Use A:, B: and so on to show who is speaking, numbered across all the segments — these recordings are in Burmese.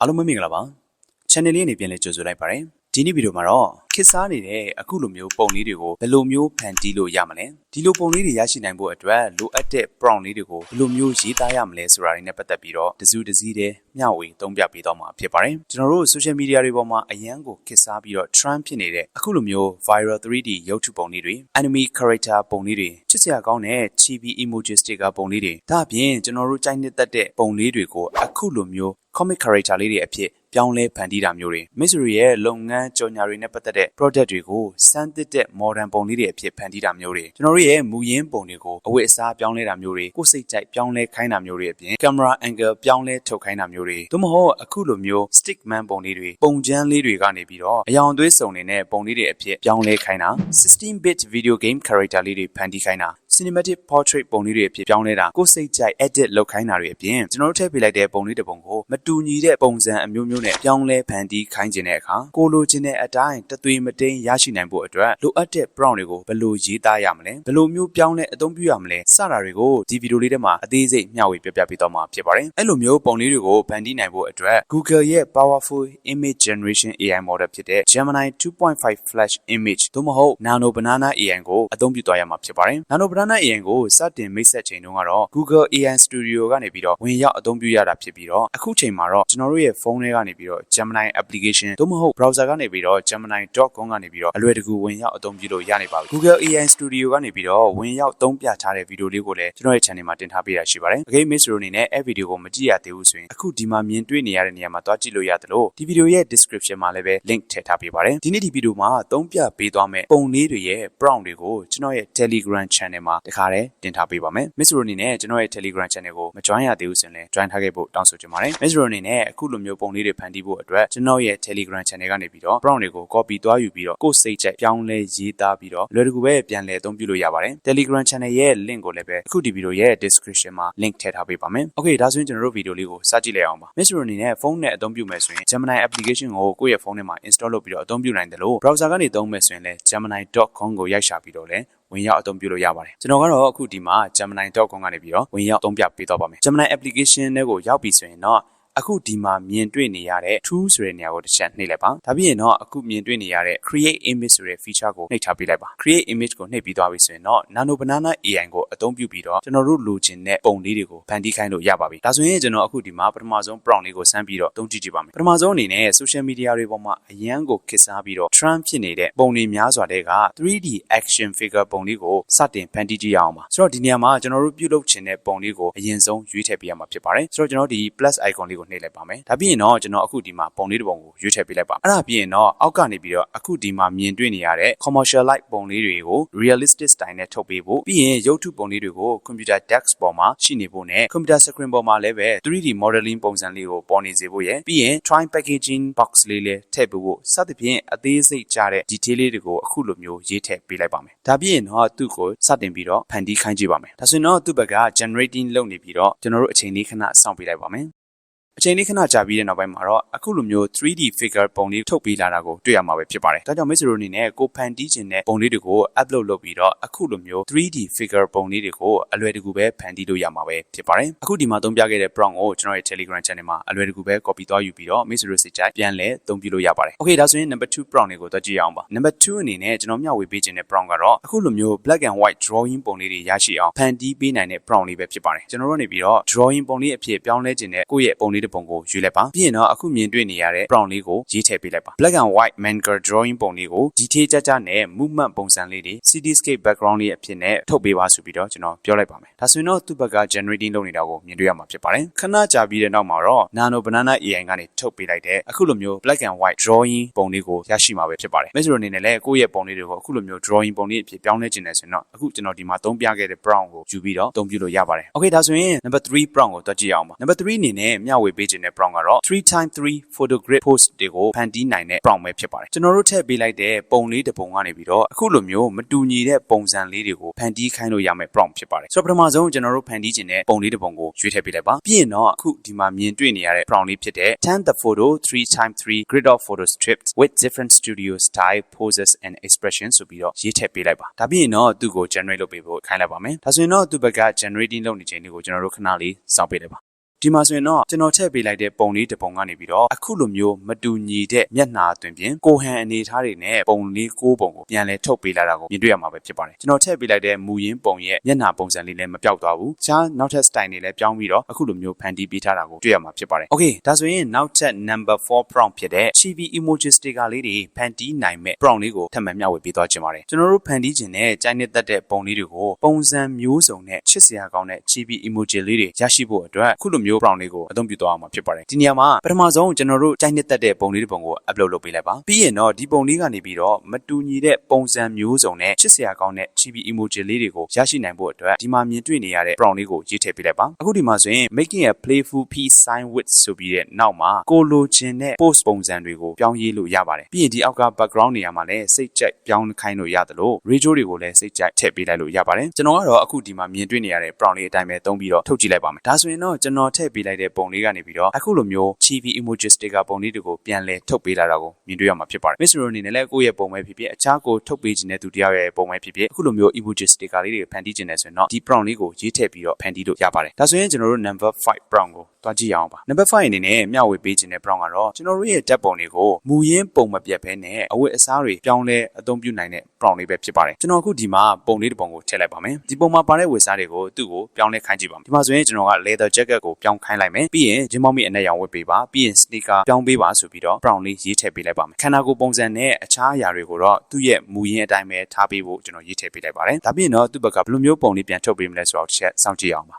A: အားလုံးပဲမင်္ဂလာပါ channel လေးအနေနဲ့ပြန်လည်ကြိုဆိုလိုက်ပါတယ်ဒီနေ့ဗီဒီယိုမှာတော့ခေတ်စားနေတဲ့အခုလိုမျိုးပုံလေးတွေကိုဘယ်လိုမျိုးဖန်တီးလို့ရမလဲဒီလိုပုံလေးတွေရရှိနိုင်ဖို့အတွက်လိုအပ်တဲ့ prompt လေးတွေကိုဘယ်လိုမျိုးရေးသားရမလဲဆိုတာတွေနဲ့ပတ်သက်ပြီးတော့တစုတစည်းတည်းမျှဝေသုံးပြပေးတော့မှာဖြစ်ပါတယ်ကျွန်တော်တို့ social media တွေပေါ်မှာအရန်ကိုခေတ်စားပြီးတော့ trend ဖြစ်နေတဲ့အခုလိုမျိုး viral 3D ရုပ်ထုပုံလေးတွေ enemy character ပုံလေးတွေချစ်စရာကောင်းတဲ့ chibi emoji sticker ပုံလေးတွေဒါအပြင်ကျွန်တော်တို့ကြိုက်နှစ်သက်တဲ့ပုံလေးတွေကိုအခုလိုမျိုး comic character လေးတွေအဖြစ်ပြောင်းလဲဖန်တီးတာမျိုးတွေ Mystery ရဲ့လုပ်ငန်းကြော်ညာတွေနဲ့ပတ်သက်တဲ့ product တွေကိုစမ်းသစ်တဲ့ modern ပုံလေးတွေအဖြစ်ဖန်တီးတာမျိုးတွေကျွန်တော်တို့ရဲ့မူရင်းပုံတွေကိုအဝတ်အစားပြောင်းလဲတာမျိုးတွေကိုယ်စိတ်ကြိုက်ပြောင်းလဲခိုင်းတာမျိုးတွေအပြင် camera angle ပြောင်းလဲထုတ်ခိုင်းတာမျိုးတွေသို့မဟုတ်အခုလိုမျိုး stick man ပုံလေးတွေပုံချမ်းလေးတွေကနေပြီးတော့အယောင်သွေးစုံနေတဲ့ပုံလေးတွေအဖြစ်ပြောင်းလဲခိုင်းတာ16 bit video game character လေးတွေဖန်တီးခိုင်းတာ cinematic portrait ပုံလေးတွေအဖြစ်ပြောင်းလဲတာကိုယ်စိတ်ကြိုက် edit လုပ်ခိုင်းတာတွေအပြင်ကျွန်တော်တို့ထည့်ပေးလိုက်တဲ့ပုံလေးတစ်ပုံကိုမတူညီတဲ့ပုံစံအမျိုးမျိုးနဲ့ပြောင်းလဲဖန်တီးခိုင်းခြင်းတဲ့အခါကိုလိုချင်တဲ့အတိုင်းတသွေးမတိန်ရရှိနိုင်ဖို့အတွက်လိုအပ်တဲ့ prompt တွေကိုဘယ်လိုရေးသားရမလဲဘယ်လိုမျိုးပြောင်းလဲအသုံးပြုရမလဲစတာတွေကိုဒီဗီဒီယိုလေးထဲမှာအသေးစိတ်မျှဝေပြပြပေးတော့မှာဖြစ်ပါတယ်အဲ့လိုမျိုးပုံလေးတွေကိုဖန်တီးနိုင်ဖို့အတွက် Google ရဲ့ powerful image generation AI model ဖြစ်တဲ့ Gemini 2.5 Flash image သို့မဟုတ် Nano Banana AI ကိုအသုံးပြုသွားရမှာဖြစ်ပါတယ် Nano Banana AI ကိုစတင်မိတ်ဆက်ချိန်တုန်းကတော့ Google AI Studio ကနေပြီးတော့ဝင်ရောက်အသုံးပြုရတာဖြစ်ပြီးတော့အခုချိန်မှာတော့ကျွန်တော်တို့ရဲ့ဖုန်းထဲကနေပြီးတော့ Gemini application သို့မဟုတ် browser ကနေပြီးတော့ gemini.com ကနေပြီးတော့အလွယ်တကူဝင်ရောက်အသုံးပြုလို့ရနေပါပြီ Google AI Studio ကနေပြီးတော့ဝင်ရောက်သုံးပြထားတဲ့ဗီဒီယိုလေးကိုလည်းကျွန်တော်ရဲ့ channel မှာတင်ထားပေးတာရှိပါတယ်။ Again Miss Ro အနေနဲ့အဲ့ဗီဒီယိုကိုမကြည့်ရသေးဘူးဆိုရင်အခုဒီမှာမြင်တွေ့နေရတဲ့နေရာမှာသွားကြည့်လို့ရတယ်လို့ဒီဗီဒီယိုရဲ့ description မှာလည်းပဲ link ထည့်ထားပေးပါတယ်။ဒီနေ့ဒီဗီဒီယိုမှာသုံးပြပေးသွားမယ့်ပုံလေးတွေရဲ့ prompt တွေကိုကျွန်တော်ရဲ့ Telegram channel မှာတခါတည်းတင်ထားပေးပါမယ်။ Miss Ro အနေနဲ့ကျွန်တော်ရဲ့ Telegram channel ကိုမ join ရသေးဘူးဆိုရင်လည်း join ထားခဲ့ဖို့တောင်းဆိုချင်ပါတယ်။ Miss Ro အနေနဲ့အခုလိုမျိုးပုံလေးတွေဖန်တီးဖို့အတွက်ကျွန်တော်ရဲ့ Telegram channel ကနေပြီးတော့ prompt တွေကို copy သွားယူပြီးတော့ကိုယ်စိတ်ကြိုက်ပြောင်းလဲရေးသားပြီးတော့လွယ်တကူပဲပြန်လည်အသုံးပြုလို့ရပါတယ်။ Telegram channel ရဲ့ link ကိုလည်းပဲအခုဒီဗီဒီယိုရဲ့ description မှာ link ထည့်ထားပေးပါမယ်။ Okay ဒါဆိုရင်ကျွန်တော်တို့ဗီဒီယိုလေးကိုစကြည့်လိုက်အောင်ပါ။ Miss Ro အနေနဲ့ဖုန်းနဲ့အသုံးပြုမယ်ဆိုရင် Gemini application ကိုကိုယ့်ရဲ့ဖုန်းထဲမှာ install လုပ်ပြီးတော့အသုံးပြုနိုင်တယ်လို့ browser ကနေသုံးမယ်ဆိုရင်လည်း gemini.com ကိုရိုက်ရှာပြီးတော့လည်း ဝင်ရောက်အသုံးပြုလို့ရပါတယ်ကျွန်တော်ကတော့အခုဒီမှာ gemini.com ကနေပြီးတော့ဝင်ရောက်သုံးပြပေးတော့ပါမယ် Gemini application တွေကိုရောက်ပြီဆိုရင်တော့ အခုဒီမှာမြင်တွေ့နေရတဲ့ tool ဆိုတဲ့နေရာကိုတစ်ချက်နှိပ်လိုက်ပါဒါပြီးရင်တော့အခုမြင်တွေ့နေရတဲ့ create image ဆိုတဲ့ feature ကိုနှိပ်ထားပေးလိုက်ပါ create image ကိုနှိပ်ပြီးသွားပြီဆိုရင်တော့ nano banana AI ကိုအသုံးပြုပြီးတော့ကျွန်တော်တို့လိုချင်တဲ့ပုံလေးတွေကိုဖန်တီးခိုင်းလို့ရပါပြီဒါဆိုရင်ကျွန်တော်အခုဒီမှာပထမဆုံး prompt လေးကိုစမ်းပြီးတော့သုံးကြည့်ကြည့်ပါမယ်ပထမဆုံးအနေနဲ့ social media တွေပေါ်မှာအရန်ကိုခေတ်စားပြီးတော့ trend ဖြစ်နေတဲ့ပုံတွေများစွာတဲ့က 3D action figure ပုံလေးကိုစတင်ဖန်တီးကြည့်ရအောင်ပါဆိုတော့ဒီနေရာမှာကျွန်တော်တို့ပြုလုပ်ချင်တဲ့ပုံလေးကိုအရင်ဆုံးရွေးထည့်ပေးရမှာဖြစ်ပါတယ်ဆိုတော့ကျွန်တော်ဒီ plus icon လေးကိုနှိပ်လိုက်ပါမယ်ဒါပြီးရင်တော့ကျွန်တော်အခုဒီမှာပုံလေးတစ်ပုံကိုရွေးထည့်ပေးလိုက်ပါအဲ့ဒါပြီးရင်တော့အောက်ကနေပြီးတော့အခုဒီမှာမြင်တွေ့နေရတဲ့ commercial light ပုံလေးတွေကို realistic style နဲ့ထုတ်ပေးဖို့ပြီးရင်ရုပ်ထုပုံလေးတွေကို computer desk ပေါ်မှာရှိနေဖို့နဲ့ computer screen ပေါ်မှာလည်းပဲ 3D modeling ပုံစံလေးကိုပေါ်နေစေဖို့ရယ်ပြီးရင် try packaging box လေးလည်းထည့်ပေးဖို့စသဖြင့်အသေးစိတ်ကြတဲ့ detail လေးတွေကိုအခုလိုမျိုးရေးထည့်ပေးလိုက်ပါမယ်ဒါပြီးရင်တော့သူ့ကိုစတင်ပြီးတော့ဖန်တီးခိုင်းကြည့်ပါမယ်ဒါဆိုရင်တော့သူ့ဘက်က generating လုပ်နေပြီးတော့ကျွန်တော်တို့အချိန်လေးခဏစောင့်ပေးလိုက်ပါမယ် အချိန်လေးခဏကြာပြီးတဲ့နောက်ပိုင်းမှာတော့အခုလိုမျိုး 3D figure ပုံလေးထုတ်ပေးလာတာကိုတွေ့ရမှာပဲဖြစ်ပါတယ်။ဒါကြောင့် Miss Ro အနေနဲ့ကိုဖန်တီးခြင်းတဲ့ပုံလေးတွေကို upload လုပ်ပြီးတော့အခုလိုမျိုး 3D figure ပုံလေးတွေကိုအလွယ်တကူပဲဖန်တီးလို့ရမှာပဲဖြစ်ပါတယ်။အခုဒီမှာသုံးပြခဲ့တဲ့ prompt ကိုကျွန်တော်ရဲ့ Telegram channel မှာအလွယ်တကူပဲ copy သွားယူပြီးတော့ Miss Ro စစ်ချိုက်ပြန်လဲသုံးပြလို့ရပါတယ်။ Okay ဒါဆိုရင် number 2 prompt တွေကိုသွားကြည့်အောင်ပါ။ number 2အနေနဲ့ကျွန်တော်မျှဝေပေးခြင်းတဲ့ prompt ကတော့အခုလိုမျိုး black and white drawing ပုံလေးတွေရရှိအောင်ဖန်တီးပေးနိုင်တဲ့ prompt လေးပဲဖြစ်ပါတယ်။ကျွန်တော်တို့နေပြီးတော့ drawing ပုံလေးအဖြစ်ပြောင်းလဲခြင်းတဲ့ကိုယ့်ရဲ့ပုံလေးတစ်ပုံကိုရွေးလိုက်ပါပြီးရင်တော့အခုမြင်တွေ့နေရတဲ့ prompt လေးကိုရေးထည့်ပေးလိုက်ပါ black and white manga drawing ပုံလေးကို detail ကြကြနဲ့ movement ပုံစံလေးတွေ cityscape background လေးအဖြစ်နဲ့ထုတ်ပေးပါဆိုပြီးတော့ကျွန်တော်ပြောလိုက်ပါမယ်ဒါဆိုရင်တော့သူ့ဘက်က generating လုပ်နေတာကိုမြင်တွေ့ရမှာဖြစ်ပါတယ်ခဏကြာပြီးတဲ့နောက်မှာတော့ nano banana AI ကနေထုတ်ပေးလိုက်တဲ့အခုလိုမျိုး black and white drawing ပုံလေးကိုရရှိမှာပဲဖြစ်ပါတယ် Metro အနေနဲ့လည်းကိုယ့်ရဲ့ပုံလေးတွေကိုအခုလိုမျိုး drawing ပုံလေးအဖြစ်ပြောင်းလဲခြင်းနဲ့ဆိုရင်တော့အခုကျွန်တော်ဒီမှာသုံးပြခဲ့တဲ့ prompt ကိုယူပြီးတော့သုံးပြလို့ရပါတယ် Okay ဒါဆိုရင် number 3 prompt ကိုတွက်ကြည့်အောင်ပါ number 3အနေနဲ့မျှဝေပေးခြင်းတဲ့ prompt ကတော့ 3x3 photo grid post တွေကိုဖန်တီးနိုင်တဲ့ prompt ပဲဖြစ်ပါတယ်ကျွန်တော်တို့ထည့်ပေးလိုက်တဲ့ပုံလေးတစ်ပုံကနေပြီးတော့အခုလိုမျိုးမတူညီတဲ့ပုံစံလေးတွေကိုဖန်တီးခိုင်းလို့ရမယ့် prompt ဖြစ်ပါတယ်ဆိုတော့ပထမဆုံးကျွန်တော်တို့ဖန်တီးခြင်းတဲ့ပုံလေးတစ်ပုံကိုရွေးထည့်ပေးလိုက်ပါပြီးရင်တော့အခုဒီမှာမြင်တွေ့နေရတဲ့ prompt လေးဖြစ်တဲ့ turn the photo 3x3 grid of photo strips with different studio style poses and expressions ဆိုပြီးတော့ရေးထည့်ပေးလိုက်ပါဒါပြီးရင်တော့သူ့ကို generate လုပ်ပေးဖို့ခိုင်းလိုက်ပါမယ်ဒါဆိုရင်တော့သူ့ဘက်က generating လုပ်နေခြင်းတွေကိုကျွန်တော်တို့ခဏလေးစောင့်ပေးလိုက်ပါ ဒီမှာဆိုရင်တော့ကျွန်တော်ထည့်ပေးလိုက်တဲ့ပုံလေးတစ်ပုံကနေပြီးတော့အခုလိုမျိုးမတူညီတဲ့မျက်နှာအသွင်ပြင်ကိုဟန်အနေထားတွေနဲ့ပုံလေးကိုးပုံကိုပြန်လဲထုတ်ပေးလာတာကိုမြင်တွေ့ရမှာပဲဖြစ်ပါတယ်ကျွန်တော်ထည့်ပေးလိုက်တဲ့မူရင်းပုံရဲ့မျက်နှာပုံစံလေးလည်းမပြောက်သွားဘူးခြားနောက်ထပ် style တွေလည်းပြောင်းပြီးတော့အခုလိုမျိုးဖန်တီးပေးထားတာကိုတွေ့ရမှာဖြစ်ပါတယ် okay ဒါဆိုရင်နောက်ထပ် number 4 prompt ဖြစ်တဲ့ chibi emoji sticker လေးတွေဖန်တီးနိုင်မဲ့ prompt လေးကိုထပ်မံမျှဝေပေးသွားချင်ပါတယ်ကျွန်တော်တို့ဖန်တီးခြင်းနဲ့ကြိုက်နှစ်သက်တဲ့ပုံလေးတွေကိုပုံစံမျိုးစုံနဲ့ချစ်စရာကောင်းတဲ့ chibi emoji လေးတွေရရှိဖို့အတွက်အခုလိုမျိုး prompt လေးကိုအသုံးပြုသွားအောင်မှာဖြစ်ပါတယ်ဒီနေရာမှာပထမဆုံးကျွန်တော်တို့ကြိုက်နှစ်သက်တဲ့ပုံလေးတစ်ပုံကို upload လုပ်ပေးလိုက်ပါပြီးရင်တော့ဒီပုံလေးကနေပြီးတော့မတူညီတဲ့ပုံစံမျိုးစုံနဲ့ချစ်စရာကောင်းတဲ့ chibi emoji လေးတွေကိုရရှိနိုင်ဖို့အတွက်ဒီမှာမြင်တွေ့နေရတဲ့ prompt လေးကိုရေးထည့်ပေးလိုက်ပါအခုဒီမှာဆိုရင် making a playful piece sign with ဆိုပြီးတဲ့နောက်မှာကိုလိုချင်တဲ့ post ပုံစံတွေကိုပြောင်းရေးလို့ရပါတယ်ပြီးရင်ဒီအောက်က background နေရာမှာလည်းစိတ်ကြိုက်ပြောင်းခိုင်းလို့ရတယ်လို့ radio တွေကိုလည်းစိတ်ကြိုက်ထည့်ပေးလိုက်လို့ရပါတယ်ကျွန်တော်ကတော့အခုဒီမှာမြင်တွေ့နေရတဲ့ prompt လေးအတိုင်းပဲသုံးပြီးတော့ထုတ်ကြည့်လိုက်ပါမယ်ဒါဆိုရင်တော့ကျွန်တော်ထည့်ပေးလိုက်တဲ့ပုံလေးကနေပြီးတော့အခုလိုမျိုး chibi emoji sticker ပုံလေးတွေကိုပြန်လဲထုတ်ပေးလာတာကိုမြင်တွေ့ရမှာဖြစ်ပါတယ် Mr. Ro အနေနဲ့လည်းကိုယ့်ရဲ့ပုံပဲဖြစ်ဖြစ်အခြားကိုထုတ်ပေးခြင်းတဲ့သူတယောက်ရဲ့ပုံပဲဖြစ်ဖြစ်အခုလိုမျိုး emoji sticker လေးတွေဖန်တီးခြင်းနဲ့ဆိုရင်တော့ဒီ prompt လေးကိုရေးထည့်ပြီးတော့ဖန်တီးလို့ရပါတယ်ဒါဆိုရင်ကျွန်တော်တို့ number 5 prompt ကိုတွားကြည့်ရအောင်ပါ number 5အနေနဲ့မျှဝေပေးခြင်းတဲ့ prompt ကတော့ကျွန်တော်တို့ရဲ့ဓာတ်ပုံတွေကိုမူရင်းပုံမပြတ်ဘဲနဲ့အဝတ်အစားတွေပြောင်းလဲအသုံးပြုနိုင်တဲ့ prompt လေးပဲဖြစ်ပါတယ်ကျွန်တော်အခုဒီမှာပုံလေးတစ်ပုံကိုထည့်လိုက်ပါမယ်ဒီပုံမှာပါတဲ့ဝတ်စားတွေကိုသူ့ကိုပြောင်းလဲခိုင်းကြည့်ပါမယ်ဒီမှာဆိုရင်ကျွန်တော်က leather jacket ကိုပြောင်းခိုင်းလိုက်မယ်ပြီးရင်ဂျင်းမောက်မီအနက်ရောင်ဝတ်ပေးပါပြီးရင် sneaker ပြောင်းပေးပါဆိုပြီးတော့ prompt လေးရေးထည့်ပေးလိုက်ပါမယ်ခန္ဓာကိုယ်ပုံစံနဲ့အခြားအရာတွေကိုတော့သူ့ရဲ့မူရင်းအတိုင်းပဲထားပေးဖို့ကျွန်တော်ရေးထည့်ပေးလိုက်ပါတယ်ဒါပြင်တော့သူ့ဘက်ကဘယ်လိုမျိုးပုံလေးပြန်ထုတ်ပေးမလဲဆိုတော့တစ်ချက်စောင့်ကြည့်အောင်ပါ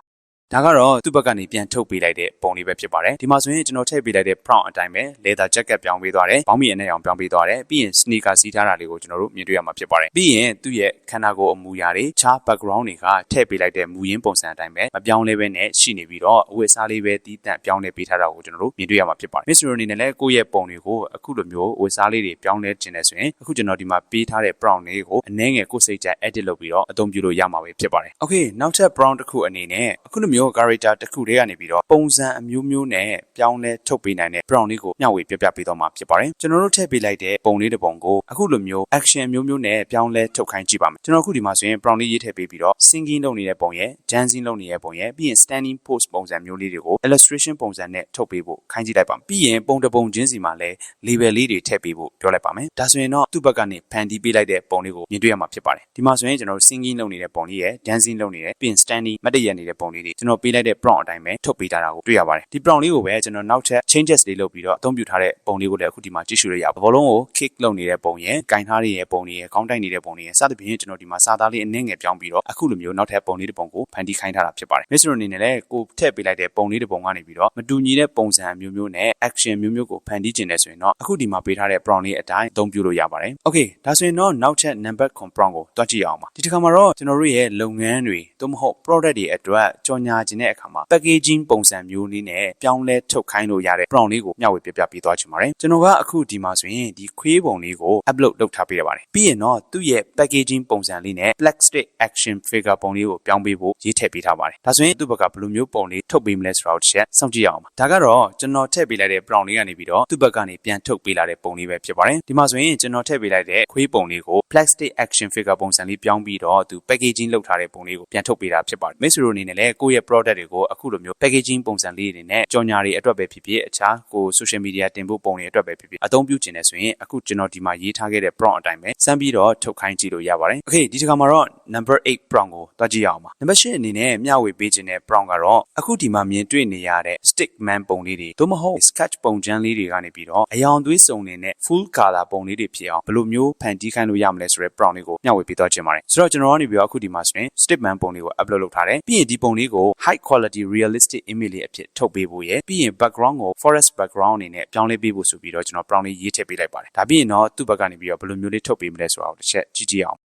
A: ဒါကတော့သူ့ဘက်ကနေပြန်ထုတ်ပေးလိုက်တဲ့ပုံလေးပဲဖြစ်ပါတယ်ဒီမှာဆိုရင်ကျွန်တော်ထည့်ပေးလိုက်တဲ့ prompt အတိုင်းပဲ leather jacket ပြောင်းပေးသွားတယ်ဘောင်းမီအနဲ့အောင်ပြောင်းပေးသွားတယ်ပြီးရင် sneaker စီးထားတာလေးကိုကျွန်တော်တို့မြင်တွေ့ရမှာဖြစ်ပါတယ်ပြီးရင်သူ့ရဲ့ခန္ဓာကိုယ်အမူအရာတွေခြား background တွေကထည့်ပေးလိုက်တဲ့မူရင်းပုံစံအတိုင်းပဲမပြောင်းလဲပဲနဲ့ရှိနေပြီးတော့အဝတ်အစားလေးပဲတီးတန့်ပြောင်းလဲပေးထားတာကိုကျွန်တော်တို့မြင်တွေ့ရမှာဖြစ်ပါတယ် Mr. Ro အနေနဲ့လည်းကိုယ့်ရဲ့ပုံတွေကိုအခုလိုမျိုးအဝတ်အစားလေးတွေပြောင်းလဲခြင်းနဲ့ဆိုရင်အခုကျွန်တော်ဒီမှာပေးထားတဲ့ prompt လေးကိုအနည်းငယ်ကိုယ်စိတ်ကြ edit လုပ်ပြီးတော့အသုံးပြုလို့ရမှာပဲဖြစ်ပါတယ် Okay နောက်ထပ် prompt တစ်ခုအနေနဲ့အခုလိုမျိုး character တစ်ခုခုတွေကနေပြီးတော့ပုံစံအမျိုးမျိုးနဲ့ပြောင်းလဲထုတ်ပေးနိုင်တဲ့ brown လေးကိုမျှဝေပြပြပေးတော့မှာဖြစ်ပါတယ်ကျွန်တော်တို့ထည့်ပေးလိုက်တဲ့ပုံလေးတစ်ပုံကိုအခုလိုမျိုး action မျိုးမျိုးနဲ့ပြောင်းလဲထုတ်ခိုင်းကြည့်ပါမယ်ကျွန်တော်အခုဒီမှာဆိုရင် brown လေးရေးထည့်ပေးပြီးတော့ singing လုပ်နေတဲ့ပုံရဲ့ dancing လုပ်နေတဲ့ပုံရဲ့ပြီးရင် standing pose ပုံစံမျိုးလေးတွေကို illustration ပုံစံနဲ့ထုတ်ပေးဖို့ခိုင်းကြည့်လိုက်ပါမယ်ပြီးရင်ပုံတစ်ပုံချင်းစီမှာလည်း label လေးတွေထည့်ပေးဖို့ပြောလိုက်ပါမယ်ဒါဆိုရင်တော့သူ့ဘက်ကနေဖန်တီးပေးလိုက်တဲ့ပုံလေးကိုမြင်တွေ့ရမှာဖြစ်ပါတယ်ဒီမှာဆိုရင်ကျွန်တော်တို့ singing လုပ်နေတဲ့ပုံလေးရဲ့ dancing လုပ်နေတဲ့ပြီးရင် standing မတ်တရနေတဲ့ပုံလေးတွေကျွန်တော်ပေးလိုက်တဲ့ prompt အတိုင်းပဲထုတ်ပေးထားတာကိုတွေ့ရပါတယ်ဒီ prompt လေးကိုပဲကျွန်တော်နောက်ထပ် changes လေးလုပ်ပြီးတော့အသုံးပြုထားတဲ့ပုံလေးကိုလည်းအခုဒီမှာကြည့်ရှုရရပါဘောလုံးကို kick လုပ်နေတဲ့ပုံရဲ့ကင်ထားတဲ့ပုံတွေရဲ့ခေါင်းတိုက်နေတဲ့ပုံတွေရဲ့စသဖြင့်ကျွန်တော်ဒီမှာစာသားလေးအနည်းငယ်ပြောင်းပြီးတော့အခုလိုမျိုးနောက်ထပ်ပုံလေးတစ်ပုံကိုဖန်တီးခိုင်းထားတာဖြစ်ပါတယ် Mr. အနေနဲ့လည်းကိုထည့်ပေးလိုက်တဲ့ပုံလေးတစ်ပုံကနေပြီးတော့မတူညီတဲ့ပုံစံမျိုးမျိုးနဲ့ action မျိုးမျိုးကိုဖန်တီးခြင်းနဲ့ဆိုရင်တော့အခုဒီမှာပေးထားတဲ့ prompt လေးအတိုင်းအသုံးပြုလို့ရပါတယ် Okay ဒါဆိုရင်တော့နောက်ထပ် number con prompt ကိုတွက်ကြည့်အောင်ပါဒီတစ်ခါမှာတော့ကျွန်တော်တို့ရဲ့လုပ်ငန်းတွေသို့မဟုတ် product တွေအတွက်ကြော်ညာခြင်းတဲ့အခါမှာ packaging ပုံစံမျိုးလေးနဲ့ပြောင်းလဲထုတ်ခိုင်းလို့ရတဲ့ prompt လေးကိုမျှဝေပြပြပေးသွားချင်ပါတယ်ကျွန်တော်ကအခုဒီမှာဆိုရင်ဒီခွေးပုံလေးကို upload လုပ်ထားပေးရပါတယ်ပြီးရင်တော့သူ့ရဲ့ packaging ပုံစံလေးနဲ့ plastic action figure ပုံလေးကိုပြောင်းပေးဖို့ရေးထည့်ပေးထားပါတယ်ဒါဆိုရင်သူ့ဘက်ကဘယ်လိုမျိုးပုံလေးထုတ်ပေးမလဲဆိုတော့တစ်ချက်စောင့်ကြည့်ရအောင်ပါဒါကတော့ကျွန်တော်ထည့်ပေးလိုက်တဲ့ prompt လေးကနေပြီးတော့သူ့ဘက်ကနေပြန်ထုတ်ပေးလာတဲ့ပုံလေးပဲဖြစ်ပါတယ်ဒီမှာဆိုရင်ကျွန်တော်ထည့်ပေးလိုက်တဲ့ခွေးပုံလေးကို plastic action figure ပုံစံလေးပြောင်းပြီးတော့သူ packaging လုပ်ထားတဲ့ပုံလေးကိုပြန်ထုတ်ပေးတာဖြစ်ပါတယ်မိတ်ဆွေတို့အနေနဲ့လည်းကိုယ့်ရဲ့ product တွေကိုအခုလိုမျိုး packaging ပုံစံလေးတွေနဲ့ကြော်ညာတွေအတွက်ပဲဖြစ်ဖြစ်အခြားကို social media တင်ဖို့ပုံတွေအတွက်ပဲဖြစ်ဖြစ်အသုံးပြုခြင်းနဲ့ဆိုရင်အခုကျွန်တော်ဒီမှာရေးထားခဲ့တဲ့ prompt အတိုင်းပဲစမ်းပြီးတော့ထုတ်ခိုင်းကြည့်လို့ရပါတယ် Okay ဒီတစ်ခါမှာတော့ number 8 prompt ကိုတွားကြည့်ရအောင်ပါ number 8အနေနဲ့မျှဝေပေးခြင်းတဲ့ prompt ကတော့အခုဒီမှာမြင်တွေ့နေရတဲ့ stick man ပုံလေးတွေသို့မဟုတ် sketch ပုံချမ်းလေးတွေကနေပြီးတော့အယောင်သွေးစုံနေတဲ့ full color ပုံလေးတွေဖြစ်အောင်ဘယ်လိုမျိုးဖန်တီးခိုင်းလို့ရမလဲဆိုတဲ့ prompt လေးကိုမျှဝေပေးသွားခြင်းပါတယ်ဆိုတော့ကျွန်တော်ကနေပြီးတော့အခုဒီမှာဆိုရင် stick man ပုံလေးကို upload လုပ်ထားတယ်ပြီးရင်ဒီပုံလေးကို high quality realistic image လေးအဖြစ်ထုတ်ပေးဖို့ရယ်ပြီးရင် background ကို forest background အနေနဲ့ပြောင်းလဲပေးဖို့ဆိုပြီးတော့ကျွန်တော် prompt လေးရေးထည့်ပေးလိုက်ပါတယ်ဒါပြီးရင်တော့သူ့ဘက်ကနေပြီးတော့ဘယ်လိုမျိုးလေးထုတ်ပေးမလဲဆိုတာကိုတစ်ချက်ကြည့်ကြည့်အောင်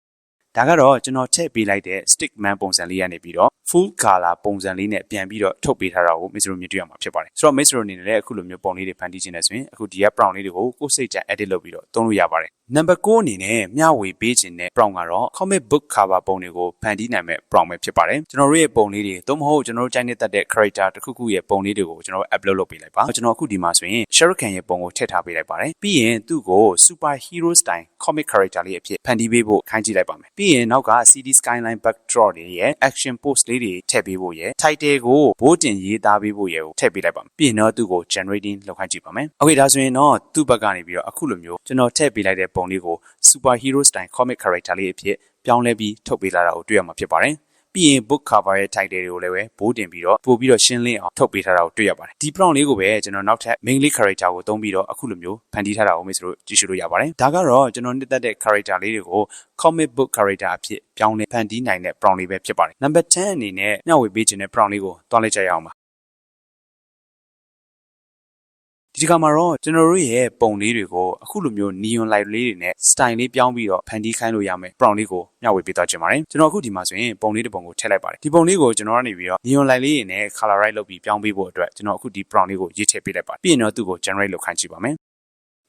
A: ဒါကတော့ကျွန်တော်ထည့်ပေးလိုက်တဲ့ stick man ပုံစံလေးရနေပြီးတော့ full color ပုံစံလေးနဲ့ပြန်ပြီးတော့ထုတ်ပေးထားတာကို Mr. မြင်တွေ့ရမှာဖြစ်ပါတယ်ဆိုတော့ Mr. အနေနဲ့လည်းအခုလိုမျိုးပုံလေးတွေဖန်တီးခြင်းနဲ့ဆိုရင်အခုဒီက prompt လေးတွေကိုကိုယ်စိတ်ကြ edit လုပ်ပြီးတော့သုံးလို့ရပါတယ် number 9အနေနဲ့မျှဝေပေးခြင်းတဲ့ prompt ကတော့ comic book cover ပုံတွေကိုဖန်တီးနိုင်မဲ့ prompt ပဲဖြစ်ပါတယ်ကျွန်တော်တို့ရဲ့ပုံလေးတွေသို့မဟုတ်ကျွန်တော်တို့ကြိုက်နေတတ်တဲ့ character တစ်ခုခုရဲ့ပုံလေးတွေကိုကျွန်တော် upload လုပ်ပေးလိုက်ပါကျွန်တော်အခုဒီမှာဆိုရင် Shahrukh Khan ရဲ့ပုံကိုထည့်ထားပေးလိုက်ပါတယ်ပြီးရင်သူ့ကို super hero style comic character လေးအဖြစ်ဖန်တီးပေးဖို့ခိုင်းကြည့်လိုက်ပါမယ်ပြီးရင်နောက်က CD Skyline backdrop တွေရဲ့ action post လေးတွေထည့်ပေးဖို့ရယ် title ကိုဘိုးတင်ရေးသားပေးဖို့ရယ်ကိုထည့်ပေးလိုက်ပါမယ်ပြီးရင်တော့သူ့ကို generating လုပ်ခိုင်းကြည့်ပါမယ် okay ဒါဆိုရင်တော့သူ့ဘက်ကနေပြီးတော့အခုလိုမျိုးကျွန်တော်ထည့်ပေးလိုက်တဲ့ပုံလေးကို superhero style comic character လေးအဖြစ်ပြောင်းလဲပြီးထုတ်ပေးလာတာကိုတွေ့ရမှာဖြစ်ပါတယ်။ ပြီးရင် book cover ရဲ့ title တွေကိုလည်းပဲဘိုးတင်ပြီးတော့ပို့ပြီးတော့ရှင်းလင်းအောင်ထုတ်ပေးထားတာကိုတွေ့ရပါတယ်ဒီ prompt လေးကိုပဲကျွန်တော်နောက်ထပ် main လေး character ကိုသုံးပြီးတော့အခုလိုမျိုးဖန်တီးထားတာကိုမိတ်ဆွေတို့ကြည့်ရှုလို့ရပါတယ်ဒါကတော့ကျွန်တော်နှစ်သက်တဲ့ character လေးတွေကို comic book character အဖြစ်ပြောင်းလဲဖန်တီးနိုင်တဲ့ prompt လေးပဲဖြစ်ပါတယ် number 10အနေနဲ့မျှဝေပေးခြင်းတဲ့ prompt လေးကိုတွားလိုက်ကြရအောင်ပါ ဒီတစ်ခါမှာတော့ကျွန်တော်တို့ရဲ့ပုံလေးတွေကိုအခုလိုမျိုး neon light လေးတွေနဲ့ style လေးပြောင်းပြီးတော့ဖန်တီးခိုင်းလို့ရမယ် prompt လေးကိုမျှဝေပေးသွားခြင်းပါတယ်ကျွန်တော်အခုဒီမှာဆိုရင်ပုံလေးတစ်ပုံကိုထည့်လိုက်ပါတယ်ဒီပုံလေးကိုကျွန်တော်ကနေပြီးတော့ neon light လေးတွေနဲ့ colorize လုပ်ပြီးပြောင်းပေးဖို့အတွက်ကျွန်တော်အခုဒီ prompt လေးကိုရေးထည့်ပေးလိုက်ပါတယ်ပြီးရင်တော့သူ့ကို generate လုပ်ခိုင်းကြည့်ပါမယ်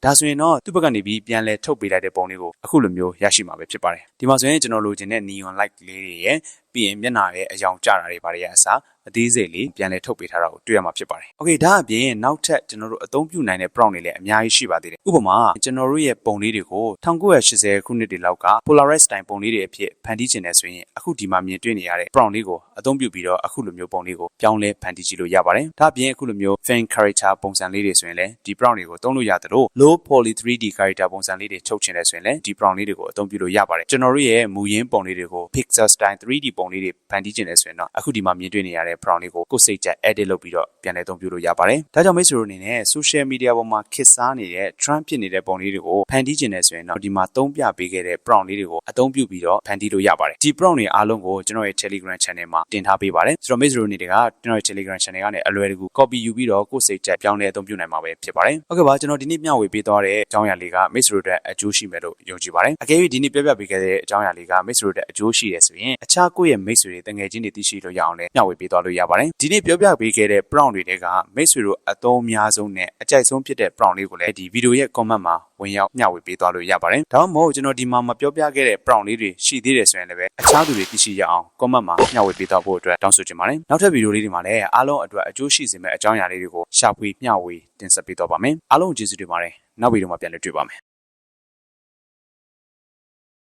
A: ဒါဆိုရင်တော့သူ့ဘက်ကနေပြီးပြန်လဲထုတ်ပေးလိုက်တဲ့ပုံလေးကိုအခုလိုမျိုးရရှိမှာပဲဖြစ်ပါတယ်ဒီမှာဆိုရင်ကျွန်တော်လိုချင်တဲ့ neon light လေးတွေရဲ့ပြီးရင်မျက်နှာရဲ့အယောင်ကျတာတွေဘာတွေရဲ့အစား အသေးစိတ်လေးပြန်လဲထုတ်ပေးထားတာကိုတွေ့ရမှာဖြစ်ပါတယ်။ Okay ဒါအပြင်နောက်ထပ်ကျွန်တော်တို့အသုံးပြုနိုင်တဲ့ prompt တွေလည်းအများကြီးရှိပါသေးတယ်။ဥပမာကျွန်တော်တို့ရဲ့ပုံလေးတွေကို1980ခုနှစ်တွေလောက်က Polaroid style ပုံလေးတွေအဖြစ်ဖန်တီးခြင်းနဲ့ဆိုရင်အခုဒီမှာမြင်တွေ့နေရတဲ့ prompt လေးကိုအသုံးပြုပြီးတော့အခုလိုမျိုးပုံလေးကိုပြောင်းလဲဖန်တီးကြည့်လို့ရပါတယ်။ဒါအပြင်အခုလိုမျိုး fan character ပုံစံလေးတွေဆိုရင်လည်းဒီ prompt တွေကိုသုံးလို့ရသလို low poly 3D character ပုံစံလေးတွေချုပ်ချင်တယ်ဆိုရင်လည်းဒီ prompt လေးတွေကိုအသုံးပြုလို့ရပါတယ်။ကျွန်တော်တို့ရဲ့မူရင်းပုံလေးတွေကို pixel style 3D ပုံလေးတွေဖန်တီးခြင်းနဲ့ဆိုရင်တော့အခုဒီမှာမြင်တွေ့နေရတဲ့ prompt လေးကိုကိုယ်စိတ်ကြ edit လုပ်ပြီးတော့ပြန်လည်အသုံးပြုလို့ရပါတယ်။ဒါကြောင့်မိတ်ဆွေတို့အနေနဲ့ social media ပေါ်မှာခေတ်စားနေတဲ့ trend ဖြစ်နေတဲ့ပုံလေးတွေကိုဖန်တီးခြင်းနဲ့ဆိုရင်တော့ဒီမှာသုံးပြပေးခဲ့တဲ့ prompt လေးတွေကိုအသုံးပြုပြီးတော့ဖန်တီးလို့ရပါတယ်။ဒီ prompt တွေအားလုံးကိုကျွန်တော်ရဲ့ Telegram channel မှာတင်ထားပေးပါတယ်။ဆိုတော့မိတ်ဆွေတို့အနေနဲ့ကကျွန်တော်ရဲ့ Telegram channel ကနေအလွယ်တကူ copy ယူပြီးတော့ကိုယ်စိတ်ကြပြောင်းလဲအသုံးပြုနိုင်မှာပဲဖြစ်ပါတယ်။ဟုတ်ကဲ့ပါကျွန်တော်ဒီနေ့မျှဝေပေးသွားတဲ့အကြောင်းအရာလေးကမိတ်ဆွေတို့အတွက်အကျိုးရှိမယ်လို့ယုံကြည်ပါတယ်။အကယ်၍ဒီနေ့ပြပြပေးခဲ့တဲ့အကြောင်းအရာလေးကမိတ်ဆွေတို့အတွက်အကျိုးရှိတယ်ဆိုရင်အခြားကိုယ့်ရဲ့မိတ်ဆွေတွေတငယ်ချင်းတွေသိရှိလို့ရအောင်လည်းမျှဝေပေးသွားလို့ရပါတယ်။ဒီနေ့ပြောပြပေးခဲ့တဲ့ prompt တွေတဲကမိတ်ဆွေတို့အသုံးအများဆုံးနဲ့အကြိုက်ဆုံးဖြစ်တဲ့ prompt လေးကိုလည်းဒီဗီဒီယိုရဲ့ comment မှာဝင်ရောက်မျှဝေပေးသွားလို့ရပါတယ်။ဒါမှမဟုတ်ကျွန်တော်ဒီမှာမပြောပြခဲ့တဲ့ prompt လေးတွေရှိသေးတယ်ဆိုရင်လည်းအခြားသူတွေသိရှိရအောင် comment မှာမျှဝေပေးသွားဖို့အတွက်တောင်းဆိုချင်ပါတယ်။နောက်ထပ်ဗီဒီယိုလေးတွေမှာလည်းအားလုံးအတွက်အကျိုးရှိစေမယ့်အကြောင်းအရာလေးတွေကိုရှာဖွေမျှဝေတင်ဆက်ပေးသွားပါမယ်။အားလုံးကျေးဇူးတင်ပါတယ်။နောက်ဗီဒီယိုမှာပြန်လည်တွေ့ပါမယ်။